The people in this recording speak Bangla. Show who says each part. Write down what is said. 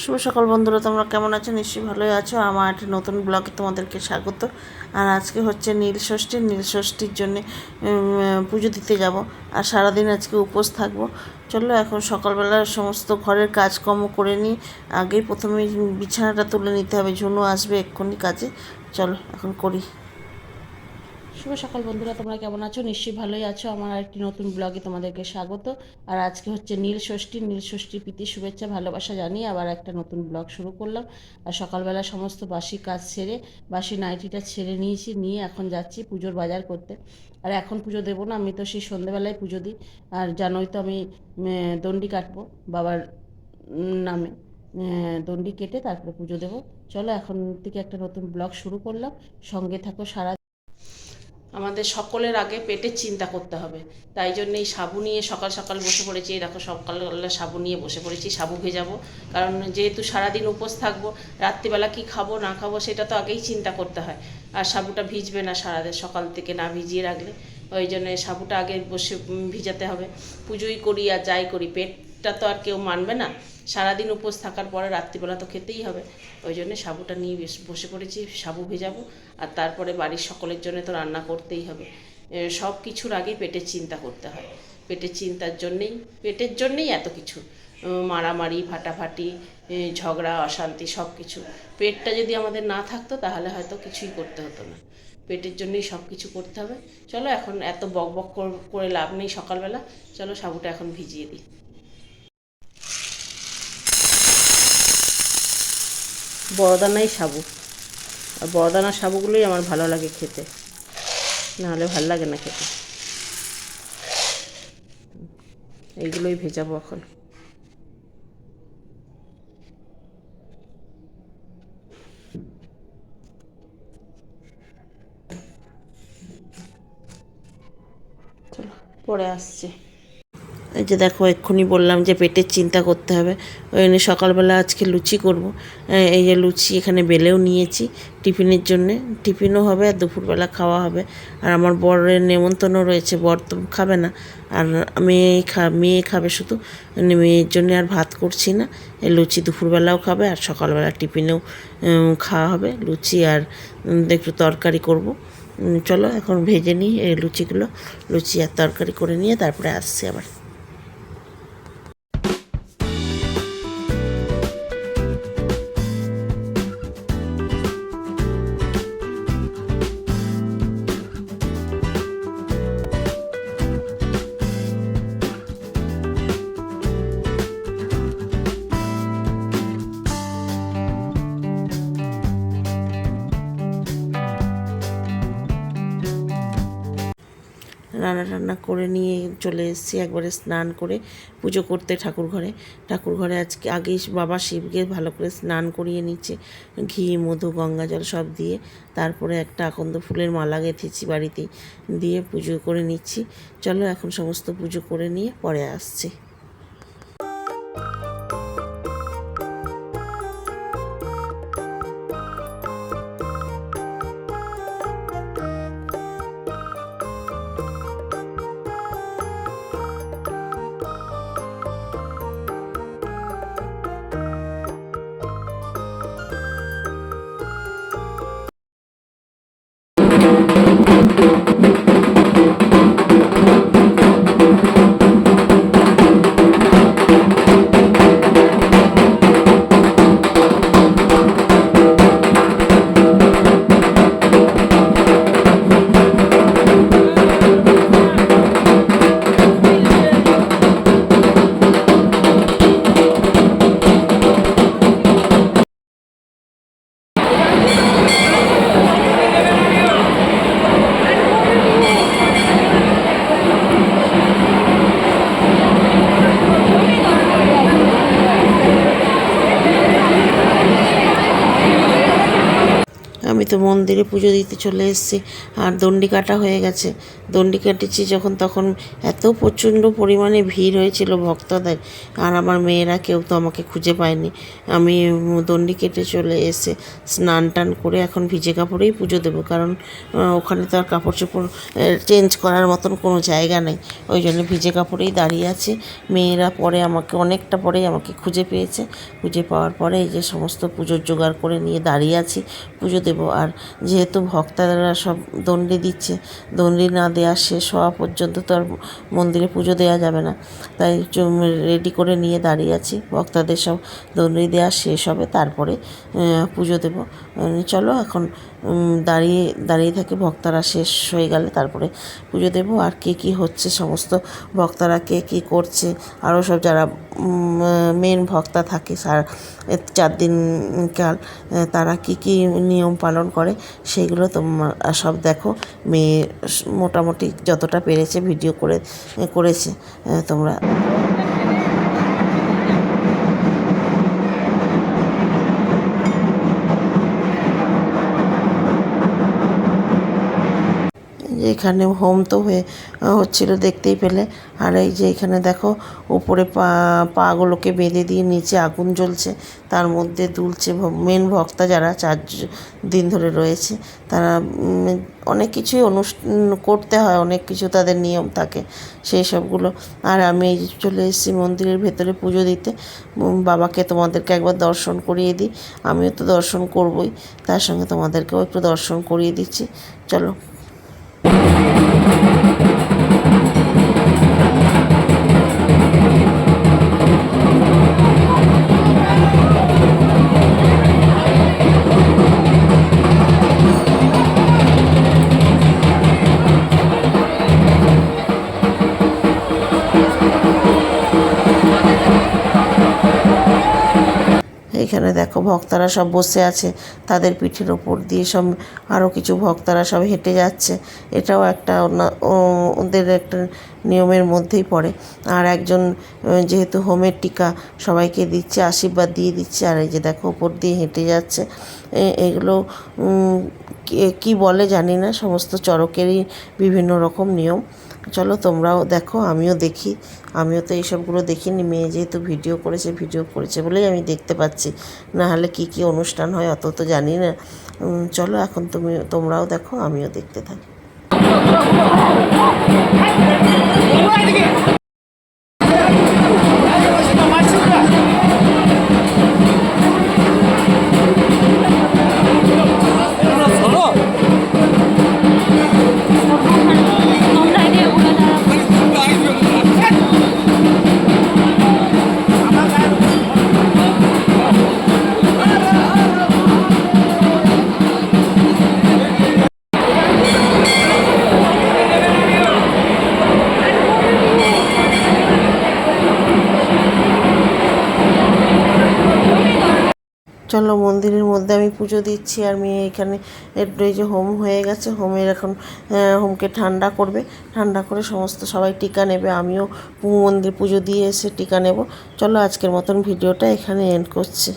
Speaker 1: শুভ সকাল বন্ধুরা, তোমরা কেমন আছো? নিশ্চয়ই ভালোই আছো। আমার একটা নতুন ব্লগে তোমাদেরকে স্বাগত। আর আজকে হচ্ছে নীল ষষ্ঠী। নীল ষষ্ঠীর জন্য পুজো দিতে যাব। আর সারাদিন আজকে উপোস থাকব। চলো এখন সকালবেলা সমস্ত ঘরের কাজকর্ম করে নিই। আগেই প্রথমে বিছানাটা তুলে নিতে হবে। ঝুনু আসবে এক্ষুনি কাজে। চলো, এখন করি। শুভ সকাল বন্ধুরা, তোমরা কেমন আছো? নিশ্চয়ই ভালোই আছো। আমার একটি নতুন ব্লগে তোমাদেরকে স্বাগত। আর আজকে হচ্ছে নীল ষষ্ঠী। নীল ষষ্ঠীর প্রীতি, শুভেচ্ছা, ভালোবাসা জানিয়ে আবার একটা নতুন ব্লগ শুরু করলাম। আর সকালবেলা সমস্ত বাসি কাজ ছেড়ে বাসি নাইটিটা ছেড়ে নিয়েছি, নিয়ে এখন যাচ্ছি পুজোর বাজার করতে। আর এখন পুজো দেবো না, আমি তো সেই সন্ধেবেলায় পুজো দিই। আর জানোই তো আমি দণ্ডি কাটবো বাবার নামে। দণ্ডি কেটে তারপরে পুজো দেবো। চলো এখন থেকে একটা নতুন ব্লগ শুরু করলাম। সঙ্গে থাকো সারা আমাদের সকলের আগে পেটের চিন্তা করতে হবে। তাই জন্য এই সাবু নিয়ে সকাল সকাল বসে পড়েছি। এই দেখো সকালবেলা সাবু নিয়ে বসে পড়েছি, সাবু ভেজাবো। কারণ যেহেতু সারাদিন উপোস থাকব, রাত্রিবেলা কি খাব, না খাব, সেটা তো আগেই চিন্তা করতে হয়। আর সাবুটা ভিজবে না সারাদিন সকাল থেকে না ভিজিয়ে রাখলে। ওই জন্য সাবুটা আগে বসে ভিজাতে হবে। পুজোই করি আর যাই করি, পেটটা তো আর কেউ মানবে না। সারাদিন উপোস থাকার পরে রাত্রিবেলা তো খেতেই হবে। ওই জন্য সাবুটা নিয়ে বেশ- বসে পড়েছি, সাবু ভেজাবো, আর তারপরে বাড়ির সকলের জন্য তো রান্না করতেই হবে। সব কিছুর আগে পেটের চিন্তা করতে হয়। পেটের চিন্তার জন্যেই, পেটের জন্যেই এত কিছু। মারামারি ফাটাফাটি ঝগড়া, অশান্তি, সব কিছু। পেটটা যদি আমাদের না থাকতো তাহলে হয়তো কিছুই করতে হতো না। পেটের জন্যই সব কিছু করতে হবে। চলো এখন এত বক বক করে লাভ নেই সকালবেলা। চলো সাবুটা এখন ভিজিয়ে দিই। বড়দানাই সাবু। আর বড়দানার সাবুগুলোই আমার ভালো লাগে খেতে। নাহলে ভালো লাগে না খেতে। এইগুলোই ভেজাবো এখন। পরে আসছে। এই যে দেখো, এক্ষুনি বললাম যে পেটের চিন্তা করতে হবে। ওই জন্য সকালবেলা আজকে লুচি করব। এই যে লুচি এখানে বেলেও নিয়েছি টিফিনের জন্যে। টিফিনও হবে আর দুপুরবেলা খাওয়া হবে। আর আমার বরের নেমন্তন্নও রয়েছে, বর তো খাবে না। আর মেয়ে খা, মেয়ে খাবে শুধু। মেয়ের জন্য আর ভাত করছি না। লুচি দুপুরবেলাও খাবে আর সকালবেলা টিফিনেও খাওয়া হবে। লুচি আর একটু তরকারি করব। চলো এখন ভেজে নিই এই লুচিগুলো। লুচি আর তরকারি করে নিয়ে তারপরে আসছি আবার। রান্না টান্না করে নিয়ে চলে এসেছি, একবারে স্নান করে পুজো করতে ঠাকুর ঘরে। ঠাকুর ঘরে আজকে আগে বাবা শিবকে ভালো করে স্নান করিয়ে নিচ্ছে, ঘি, মধু, গঙ্গা জল সব দিয়ে। তারপরে একটা আকন্দ ফুলের মালা গেঁথেছি বাড়িতে দিয়ে পুজো করে নিচ্ছি। চলো এখন সমস্ত পুজো করে নিয়ে পরে আসছি।
Speaker 2: তো মন্দিরে পুজো দিতে চলে এসেছি। আর দণ্ডি কাটা হয়ে গেছে। দণ্ডি কেটেছি যখন, তখন এত প্রচণ্ড পরিমাণে ভিড় হয়েছিল ভক্তদের। আর আমার মেয়েরা কেউ তো আমাকে খুঁজে পায়নি। আমি দণ্ডি কেটে চলে এসে স্নান টান করে এখন ভিজে কাপড়েই পুজো দেবো। কারণ ওখানে তো আর কাপড় চোপড় চেঞ্জ করার মতন কোনো জায়গা নেই। ওই জন্য ভিজে কাপড়েই দাঁড়িয়ে আছি। মেয়েরা পরে আমাকে, অনেকটা পরেই আমাকে খুঁজে পেয়েছে। খুঁজে পাওয়ার পরে এই যে সমস্ত পুজোর জোগাড় করে নিয়ে দাঁড়িয়ে আছি। পুজো দেবো। আর যেহেতু ভক্তারা সব দণ্ডি দিচ্ছে, দণ্ডি না দেওয়া শেষ হওয়া পর্যন্ত তো আর মন্দিরে পুজো দেওয়া যাবে না। তাই রেডি করে নিয়ে দাঁড়িয়ে আছি। ভক্তাদের সব দণ্ডি দেওয়া শেষ হবে, তারপরে পুজো দেবো। চলো এখন দাঁড়িয়ে দাঁড়িয়ে থাকি, ভক্তারা শেষ হয়ে গেলে তারপরে পুজো দেবো। আর কে কী হচ্ছে, সমস্ত ভক্তারা কে কী করছে, আরও সব যারা মেন ভক্তা থাকে, সারা চার দিন কাল তারা কি কি নিয়ম পালন করে, সেইগুলো তোমার সব দেখো। মেয়ে মোটামুটি যতটা পেরেছে, ভিডিও করে করেছে তোমরা এখানে হোম তো হয়ে হচ্ছিল দেখতেই পেলে। আর এই যে এখানে দেখো, উপরে পা, পাগুলোকে বেঁধে দিয়ে নিচে আগুন জ্বলছে। তার মধ্যে দুলছে মেন ভক্তা যারা, চার দিন ধরে রয়েছে। তারা অনেক কিছুই অনুষ্ঠান করতে হয়, অনেক কিছু তাদের নিয়ম থাকে, সেই সবগুলো। আর আমি এই চলে এসেছি মন্দিরের ভেতরে পুজো দিতে। বাবাকে তোমাদেরকে একবার দর্শন করিয়ে দিই। আমিও তো দর্শন করবই, তার সঙ্গে তোমাদেরকেও একটু দর্শন করিয়ে দিচ্ছি। চলো। এখানে দেখো ভক্তরা সব বসে আছে, তাদের পিঠের ওপর দিয়ে সব আরও কিছু ভক্তরা সব হেঁটে যাচ্ছে। এটাও একটা ওদের একটা নিয়মের মধ্যেই পড়ে। আর একজন যেহেতু হোমের টিকা, সবাইকে দিচ্ছে, আশীর্বাদ দিয়ে দিচ্ছে, আর এই যে দেখো ওপর দিয়ে হেঁটে যাচ্ছে। এগুলো কি বলে জানি না, সমস্ত চরকেরই বিভিন্ন রকম নিয়ম। চলো তোমরাও দেখো, আমিও দেখি। আমিও তো এইসবগুলো দেখিনি, মেয়ে যেহেতু ভিডিও করেছে ভিডিও করেছে বলেই আমি দেখতে পাচ্ছি। না হলে কী কী অনুষ্ঠান হয় অত তো জানি না। চলো এখন তুমি, তোমরাও দেখো, আমিও দেখতে থাকি। চলো মন্দিরের মধ্যে আমি পুজো দিচ্ছি আর মেয়ে এখানে এই যে হোম হয়ে গেছে, হোমের এখন হোমকে ঠান্ডা করবে। ঠান্ডা করে সমস্ত সবাই টিকা নেবে। আমিও মন্দির পুজো দিয়ে এসে টিকা নেব। চলো আজকের মতন ভিডিওটা এখানে এন্ড করছি।